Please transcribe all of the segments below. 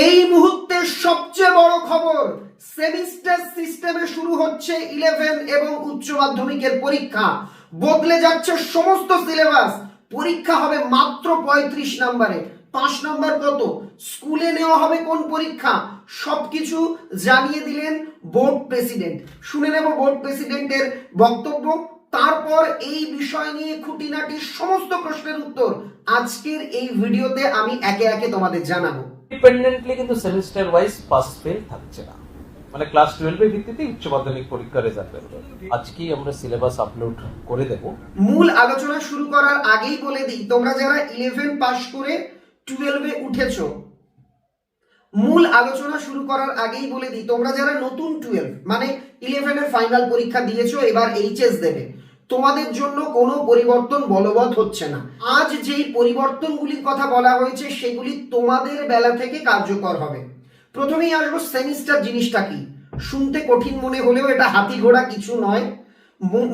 এই মুহূর্তে সবচেয়ে বড় খবর, সেমিস্টার সিস্টেমে শুরু হচ্ছে ইলেভেন এবং উচ্চ মাধ্যমিকের পরীক্ষা। বদলে যাচ্ছে সমস্ত সিলেবাস পরীক্ষা হবে মাত্র পঁয়ত্রিশ নম্বরে। পাঁচ নম্বর কত? স্কুলে নেওয়া হবে কোন পরীক্ষা? সবকিছু জানিয়ে দিলেন বোর্ড প্রেসিডেন্ট। শুনে নেব বোর্ড প্রেসিডেন্টের বক্তব্য। তারপর এই বিষয় নিয়ে খুঁটিনাটির সমস্ত প্রশ্নের উত্তর। আজকের এই ভিডিওতে আমি একে একে তোমাদের জানাব। ইন্ডিপেন্ডেন্টলি কিন্তু সেমিস্টার ওয়াইজ পাস ফেল থাকছে না। মানে ক্লাস টুয়েলভের ভিত্তিতে উচ্চ মাধ্যমিক পরীক্ষার রেজাল্ট বেরোবে আজকেই আমরা সিলেবাস আপলোড করে দেব। মূল আলোচনা শুরু করার আগেই বলে দিই, তোমরা যারা ইলেভেন পাশ করে টুয়েলভে উঠেছো, মূল আলোচনা শুরু করার আগেই বলে দিই, তোমরা যারা নতুন টুয়েলভ মানে ইলেভেনের ফাইনাল পরীক্ষা দিয়েছ, এবার এইচএস দেবে। তোমাদের জন্য কোনো পরিবর্তন বলবৎ হচ্ছে না। আজ যেই পরিবর্তনগুলির কথা বলা হয়েছে, সেগুলি তোমাদের বেলা থেকে কার্যকর হবে। প্রথমেই আসব সেমিস্টার জিনিসটা কি? শুনতে কঠিন মনে হলেও এটা হাতি ঘোড়া কিছু নয়।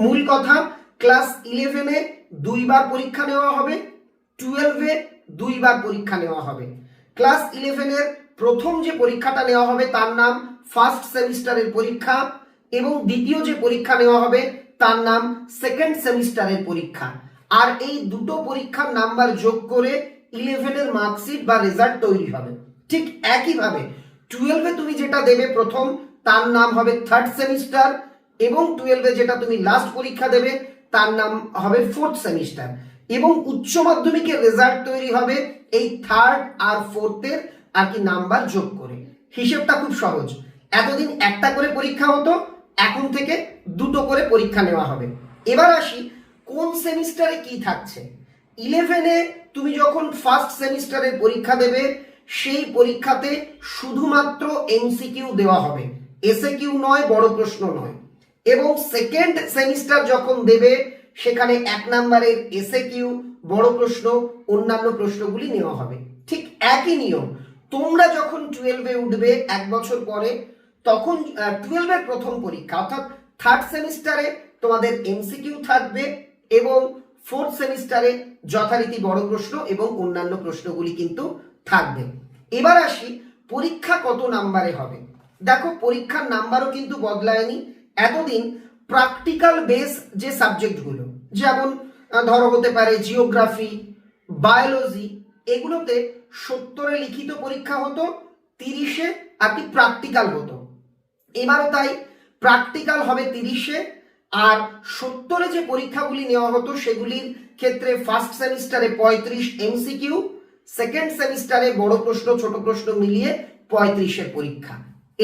মূল কথা, ক্লাস ইলেভেনে দুইবার পরীক্ষা নেওয়া হবে, টুয়েলভে দুইবার পরীক্ষা নেওয়া হবে। ক্লাস ইলেভেনের প্রথম যে পরীক্ষাটা নেওয়া হবে তার নাম ফার্স্ট সেমিস্টারের পরীক্ষা এবং দ্বিতীয় যে পরীক্ষা নেওয়া হবে তার নাম সেকেন্ড সেমিস্টারের পরীক্ষা। আর এই দুটো পরীক্ষার নাম্বার যোগ করে ইলেভেনের মার্কশিট বা রেজাল্ট তৈরি হবে। ঠিক একইভাবে টুয়েলভে তুমি যেটা দেবে প্রথম, তার নাম হবে থার্ড সেমিস্টার এবং টুয়েলভে যেটা তুমি লাস্ট পরীক্ষা দেবে, তার নাম হবে ফোর্থ সেমিস্টার এবং উচ্চ মাধ্যমিকের রেজাল্ট তৈরি হবে এই থার্ড আর ফোর্থের আর কি নাম্বার যোগ করে। হিসেবটা খুব সহজ। এতদিন একটা করে পরীক্ষা হতো, এখন থেকে দুটো করে পরীক্ষা নেওয়া হবে। এবার আসি, কোন সেমিস্টারে কি থাকছে? ইলেভেনে তুমি যখন ফার্স্ট সেমিস্টারের পরীক্ষা দেবে, সেই পরীক্ষাতে শুধুমাত্র এমসিকিউ দেওয়া হবে। এসএ কিউ নয়, বড় প্রশ্ন নয়। এবং সেকেন্ড সেমিস্টার যখন দেবে, সেখানে এক নম্বরের এসএ কিউ বড় প্রশ্ন, অন্যান্য প্রশ্নগুলি নেওয়া হবে। ঠিক একই নিয়ম, তোমরা যখন টুয়েলভে উঠবে এক বছর পরে, তখন টুয়েলভের প্রথম পরীক্ষা, অর্থাৎ থার্ড সেমিস্টারে তোমাদের এমসিকিউ থাকবে এবং ফোর্থ সেমিস্টারে যথারীতি বড় প্রশ্ন এবং অন্যান্য প্রশ্নগুলি কিন্তু থাকবে। এবার আসি, পরীক্ষা কত নাম্বারে হবে? দেখো, পরীক্ষার নাম্বারও কিন্তু বদলায়নি। এতদিন প্র্যাকটিক্যাল বেস যে সাবজেক্টগুলো যেমন ধরো হতে পারে জিওগ্রাফি বায়োলজি এগুলোতে সত্তরে লিখিত পরীক্ষা হতো, তিরিশে আর কি প্র্যাকটিক্যাল হতো। এবারও তাই প্র্যাকটিক্যাল হবে তিরিশে, আর সত্তরে যে পরীক্ষাগুলি নেওয়া হতো সেগুলির ক্ষেত্রে ফার্স্ট সেমিস্টারে পঁয়ত্রিশ এমসিকিউ সেকেন্ড সেমিস্টারে বড় প্রশ্ন, ছোট প্রশ্ন মিলিয়ে পঁয়ত্রিশের পরীক্ষা।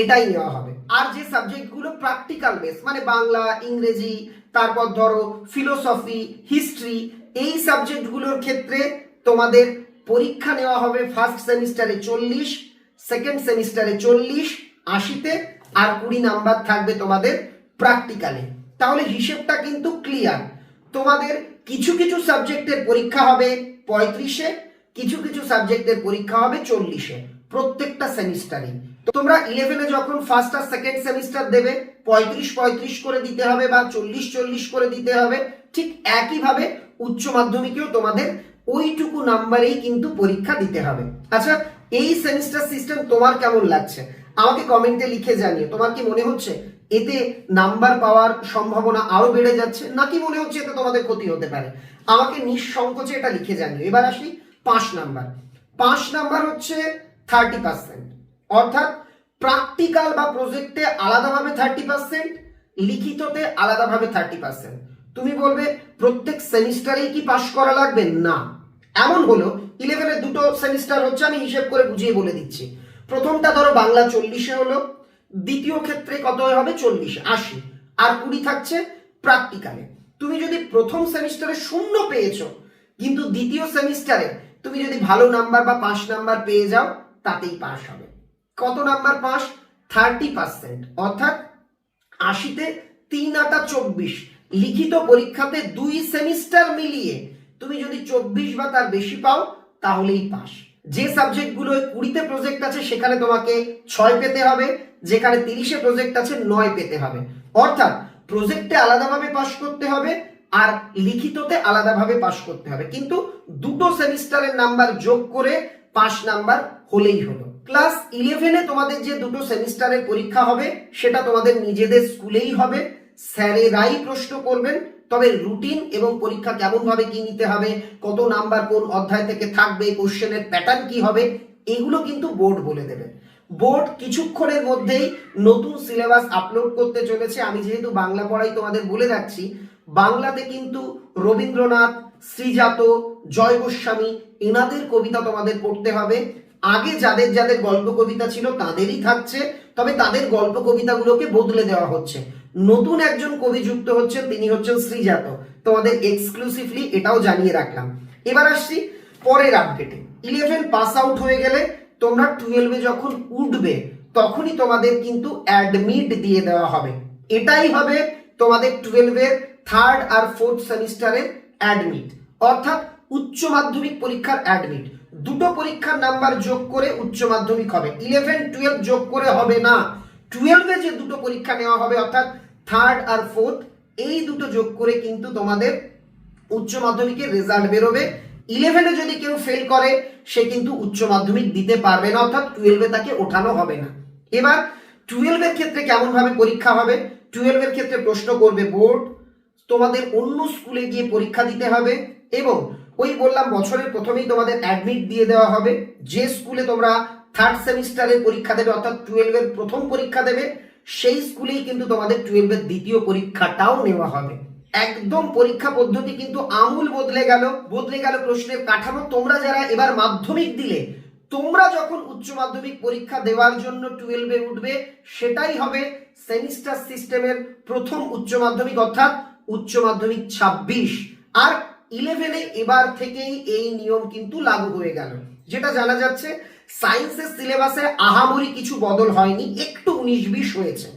এটাই নেওয়া হবে। আর যে সাবজেক্টগুলো প্র্যাকটিক্যাল বেস মানে বাংলা, ইংরেজি, তারপর ধরো ফিলোসফি হিস্ট্রি এই সাবজেক্টগুলোর ক্ষেত্রে তোমাদের পরীক্ষা নেওয়া হবে ফার্স্ট সেমিস্টারে চল্লিশ সেকেন্ড সেমিস্টারে চল্লিশ, আশিতে আর কুড়ি নাম্বার থাকবে তোমাদের প্র্যাকটিক্যালে তাহলে হিসেবটা কিন্তু ক্লিয়ার তোমাদের কিছু কিছু সাবজেক্টের পরীক্ষা হবে পঁয়ত্রিশে, কিছু কিছু সাবজেক্টের পরীক্ষা হবে চল্লিশে, প্রত্যেকটা সেমিস্টারে। তোমরা ইলেভেনে যখন ফার্স্ট আর সেকেন্ড সেমিস্টার দেবে, পঁয়ত্রিশ পঁয়ত্রিশ করে দিতে হবে বা চল্লিশ চল্লিশ করে দিতে হবে, ঠিক একইভাবে উচ্চ মাধ্যমিকেও তোমাদের ওইটুকু নাম্বারেই কিন্তু পরীক্ষা দিতে হবে। আচ্ছা এই সেমিস্টার সিস্টেম তোমার কেমন লাগছে? আমাকে কমেন্টে লিখে জানিও। তোমার কি মনে হচ্ছে এতে নাম্বার পাওয়ার সম্ভাবনা আরও বেড়ে যাচ্ছে? নাকি মনে হচ্ছে এতে তোমাদের ক্ষতি হতে পারে? আমাকে নিঃসংকোচে এটা লিখে জানিও। এবার আসি পাঁচ নাম্বার পাঁচ নাম্বার হচ্ছে থার্টি পার্সেন্ট অর্থাৎ প্র্যাকটিক্যাল বা প্রজেক্টে আলাদাভাবে থার্টি পার্সেন্ট লিখিততে আলাদাভাবে থার্টি পার্সেন্ট তুমি বলবে, প্রত্যেক সেমিস্টারেই কি পাশ করা লাগবে? না। এমন হলো ইলেভেনের দুটো সেমিস্টার হচ্ছে, আমি হিসেব করে বুঝিয়ে বলে দিচ্ছি। প্রথমটা ধরো বাংলা চল্লিশে হলো, দ্বিতীয় ক্ষেত্রে কত হবে? চল্লিশ, আশি। আর কুড়ি থাকছে প্র্যাকটিক্যালে তুমি যদি প্রথম সেমিস্টারে শূন্য পেয়েছ, কিন্তু দ্বিতীয় সেমিস্টারে তুমি যদি ভালো নাম্বার বা পাঁচ নাম্বার পেয়ে যাও, তাতেই পাস হবে। কত নাম্বার পাস থার্টি পার্সেন্ট অর্থাৎ আশিতে তিন আটা চব্বিশ। লিখিত পরীক্ষাতে দুই সেমিস্টার মিলিয়ে তুমি যদি চব্বিশ বা তার বেশি পাও, তাহলেই পাস যে সাবজেক্টগুলো কুড়িতে প্রজেক্ট আছে, সেখানে তোমাকে ছয় পেতে হবে, যেখানে তিরিশে প্রজেক্ট আছে, নয় পেতে হবে। অর্থাৎ প্রজেক্টে আলাদাভাবে পাস করতে হবে আর লিখিততে আলাদাভাবে পাস করতে হবে। কিন্তু দুটো সেমিস্টারের নাম্বার যোগ করে পাস নাম্বার হলেই হলো। ক্লাস ইলেভেনে তোমাদের যে দুটো সেমিস্টারের পরীক্ষা হবে, সেটা তোমাদের নিজেদের স্কুলেই হবে। স্যারেরাই প্রশ্ন করবেন তবে রুটিন এবং পরীক্ষা কেমন ভাবে কি নিতে হবে, কত নাম্বার কোন অধ্যায় থেকে থাকবে কোশ্চেনের প্যাটার্ন কি হবে, এগুলো কিন্তু বোর্ড বলে দেবে। বোর্ড কিছুক্ষণের মধ্যেই নতুন সিলেবাস আপলোড করতে চলেছে। আমি যেহেতু বাংলা পড়াই তোমাদের বলে রাখছি বাংলাতে কিন্তু রবীন্দ্রনাথ, শ্রীজাত, জয় গোস্বামী, এনাদের কবিতা তোমাদের পড়তে হবে। আগে যাদের যাদের গল্প কবিতা ছিল তাদেরই থাকছে, তবে তাদের গল্প কবিতাগুলোকে বদলে দেওয়া হচ্ছে। নতুন একজন কবি যুক্ত হচ্ছেন, তিনি হচ্ছেন শ্রীজাত তোমাদের এক্সক্লুসিভলি এটাও জানিয়ে রাখলাম। এবার আসছি পরের আপডেটে ইলেভেন পাস আউট হয়ে গেলে তোমরা টুয়েলভে যখন উঠবে, তখনই তোমাদের কিন্তু অ্যাডমিট দিয়ে দেওয়া হবে। এটাই হবে তোমাদের টুয়েলভের থার্ড আর ফোর্থ সেমিস্টারের অ্যাডমিট অর্থাৎ উচ্চ মাধ্যমিক পরীক্ষার অ্যাডমিট দুটো পরীক্ষার নাম্বার যোগ করে উচ্চ মাধ্যমিক হবে। ইলেভেন টুয়েলভ যোগ করে হবে না। টুয়েলভে যে দুটো পরীক্ষা নেওয়া হবে, অর্থাৎ থার্ড আর ফোর্থ এই দুটো যোগ করে কিন্তু তোমাদের উচ্চ মাধ্যমিকের রেজাল্ট বেরোবে। ইলেভেনে যদি কেউ ফেল করে, সে কিন্তু উচ্চ মাধ্যমিক দিতে পারবে না, অর্থাৎ টুয়েলভে তাকে ওঠানো হবে না। এবার টুয়েলভের ক্ষেত্রে কেমন ভাবে পরীক্ষা হবে? টুয়েলভের ক্ষেত্রে প্রশ্ন করবে বোর্ড, তোমাদের অন্য স্কুলে গিয়ে পরীক্ষা দিতে হবে এবং ওই বললাম বছরের প্রথমেই তোমাদের অ্যাডমিট দিয়ে দেওয়া হবে। যে স্কুলে তোমরা থার্ড সেমিস্টারের পরীক্ষা দেবে, অর্থাৎ টুয়েলভের প্রথম পরীক্ষা দেবে সেই স্কুলেই কিন্তু তোমাদের টুয়েলভের দ্বিতীয় পরীক্ষাটাও নেওয়া হবে। একদম পরীক্ষা পদ্ধতি কিন্তু আমূল বদলে গেল। বদলে গেল প্রশ্নের কাঠামো। তোমরা যারা এবার মাধ্যমিক দিলে, তোমরা যখন উচ্চ মাধ্যমিক পরীক্ষা দেওয়ার জন্য টুয়েলভে উঠবে, সেটাই হবে সেমিস্টার সিস্টেমের প্রথম উচ্চ মাধ্যমিক, অর্থাৎ উচ্চ মাধ্যমিক ছাব্বিশ। আর ইলেভেনে এবার থেকেই এই নিয়ম কিন্তু লাগু হয়ে গেল। যেটা জানা যাচ্ছে সায়েন্সের সিলেবাসে আহামরি কিছু বদল হয়নি, একটু উনিশ বিশ হয়েছে।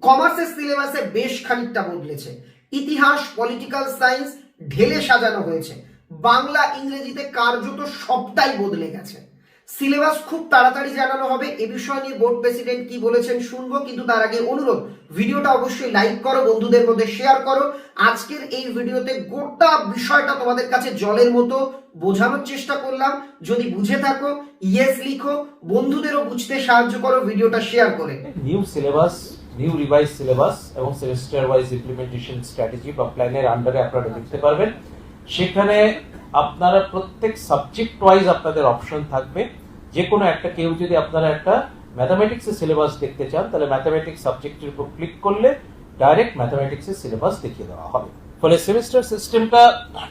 কমার্সের সিলেবাসে বেশ খানিকটা বদলেছে। ইতিহাস, পলিটিক্যাল সায়েন্স ঢেলে সাজানো হয়েছে। বাংলা, ইংরেজিতে কার্যত সবটাই বদলে গেছে। সিলেবাস খুব তাড়াতাড়ি জানানো হবে। এ বিষয় নিয়ে বোর্ড প্রেসিডেন্ট কি বলেছেন শুনব, কিন্তু তার আগে অনুরোধ, ভিডিওটা অবশ্যই লাইক করো, বন্ধুদের মধ্যে শেয়ার করো। আজকের এই ভিডিওতে গোটা বিষয়টা তোমাদের কাছে জলের মতো বোঝানোর চেষ্টা করলাম। যদি বুঝে থাকো, ইয়েস লিখো, বন্ধুদেরও বুঝতে সাহায্য করো ভিডিওটা শেয়ার করে। New syllabus, new revise syllabus এবং সেমিস্টার ওয়াইজ ইমপ্লিমেন্টেশন স্ট্র্যাটেজি বা প্ল্যানের আন্ডারে আপনারা দেখতে পারবেন। সেখানে আপনারা প্রত্যেক সাবজেক্ট ওয়াইজ আপনাদের অপশন থাকবে। যে কোনো একটা, কেউ যদি আপনারা একটা ম্যাথামেটিক্সের সিলেবাস দেখতে চান, তাহলে ম্যাথামেটিক্স সাবজেক্টের উপর ক্লিক করলে ডাইরেক্ট ম্যাথামেটিক্সের সিলেবাস দেখিয়ে দেওয়া হবে। ফলে সেমিস্টার সিস্টেমটা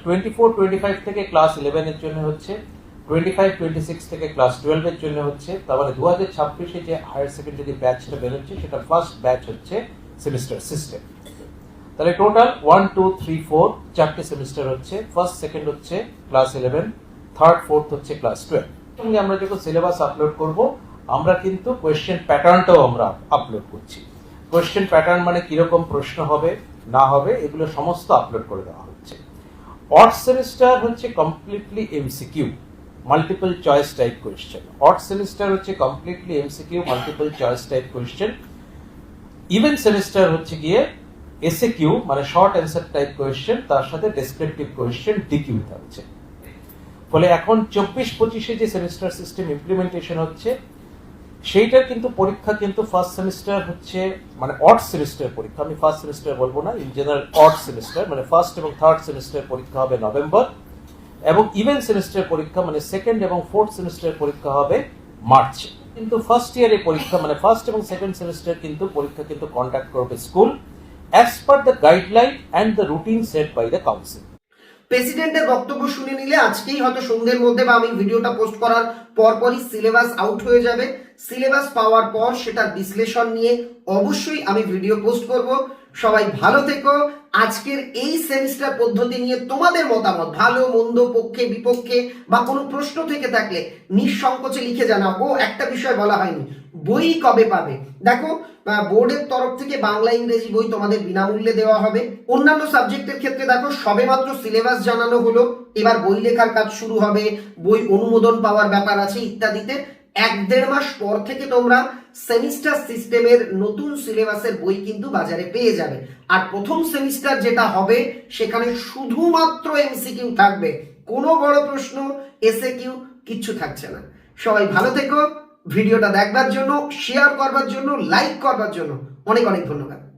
টোয়েন্টি ফোর টোয়েন্টি ফাইভ থেকে ক্লাস ইলেভেনের জন্য হচ্ছে টোয়েন্টি ফাইভ টোয়েন্টি সিক্স থেকে ক্লাস টুয়েলভের জন্য হচ্ছে তার মানে দু হাজার ছাব্বিশে যে হায়ার সেকেন্ডারি ব্যাচটা বেরোচ্ছে, সেটা ফার্স্ট ব্যাচ হচ্ছে সেমিস্টার সিস্টেম তাহলে total one two three four চারটে সেমিস্টার হচ্ছে ফার্স্ট সেকেন্ড হচ্ছে ক্লাস ইলেভেন থার্ড ফোর্থ হচ্ছে ক্লাস টুয়েলভ সঙ্গে আমরা যখন সিলেবাস আপলোড করব, আমরা কিন্তু কোয়েশ্চেন প্যাটার্নটাও আমরা আপলোড করছি। কোয়েশ্চেন প্যাটার্ন মানে কীরকম প্রশ্ন হবে, না হবে, এগুলো সমস্ত আপলোড করে দেওয়া হচ্ছে। অড সেমিস্টার হচ্ছে completely MCQ multiple choice type question odd semester হচ্ছে completely MCQ multiple choice type question even semester হচ্ছে গিয়ে এসএ কিউ মানে শর্ট অ্যান্সার টাইপ কোয়েশ্চেন তার সাথে ডেসক্রিপটিভ কোয়েশ্চেন ডিকিউ থাকছে ফলে এখন চব্বিশ পঁচিশে যে সেমিস্টার সিস্টেম ইমপ্লিমেন্টেশন হচ্ছে, সেইটার কিন্তু পরীক্ষা কিন্তু ফার্স্ট সেমিস্টার হচ্ছে মানে অড সেমিস্টার পরীক্ষা। আমি ফার্স্ট সেমিস্টার বলব না ইন জেনারেল অড সেমিস্টার মানে ফার্স্ট এবং থার্ড সেমিস্টার পরীক্ষা হবে নভেম্বর এবং ইভেন সেমিস্টার পরীক্ষা মানে সেকেন্ড এবং ফোর্থ সেমিস্টার পরীক্ষা হবে মার্চে কিন্তু ফার্স্ট ইয়ারের পরীক্ষা মানে ফার্স্ট এবং সেকেন্ড সেমিস্টার কিন্তু পরীক্ষা কিন্তু কন্ডাক্ট করবে school as per the guideline and the routine set by the council প্রেসিডেন্টের বক্তব্য শুনে নিলে আজকেই হয়তো সন্ধ্যের মধ্যে বা আমি ভিডিওটা পোস্ট করার পরপরই সিলেবাস আউট হয়ে যাবে। সিলেবাস পাওয়ার পর সেটা বিশ্লেষণ নিয়ে অবশ্যই আমি ভিডিও পোস্ট করব। সবাই ভালো থেকো। আজকের এই সেমিস্টার পদ্ধতি নিয়ে তোমাদের মতামত, ভালো, মন্দ, পক্ষে, বিপক্ষে বা কোনো প্রশ্ন থেকে থাকলে নিঃসংকোচে লিখে জানাও। ও, একটা বিষয় বলা হয়নি। বই কবে পাবে? দেখো বোর্ডের তরফ থেকে বাংলা, ইংরেজি বই তোমাদের বিনামূল্যে দেওয়া হবে। অন্যান্য সাবজেক্টের ক্ষেত্রে দেখো, সবেমাত্র সিলেবাস জানানো হলো। এবার বই লেখার কাজ শুরু হবে। বই অনুমোদন পাওয়ার ব্যাপার আছে ইত্যাদিতে। এক দেড় মাস পর থেকে তোমরা সেমিস্টার সিস্টেমের নতুন সিলেবাসের বই কিন্তু বাজারে পেয়ে যাবে। আর প্রথম সেমিস্টার যেটা হবে, সেখানে শুধুমাত্র এমসিকিউ থাকবে। কোনো বড় প্রশ্ন এসে কিউ কিচ্ছু থাকছে না। সবাই ভালো থেকো, ভিডিওটা দেখবার জন্য শেয়ার করবার জন্য লাইক করবার জন্য অনেক অনেক ধন্যবাদ।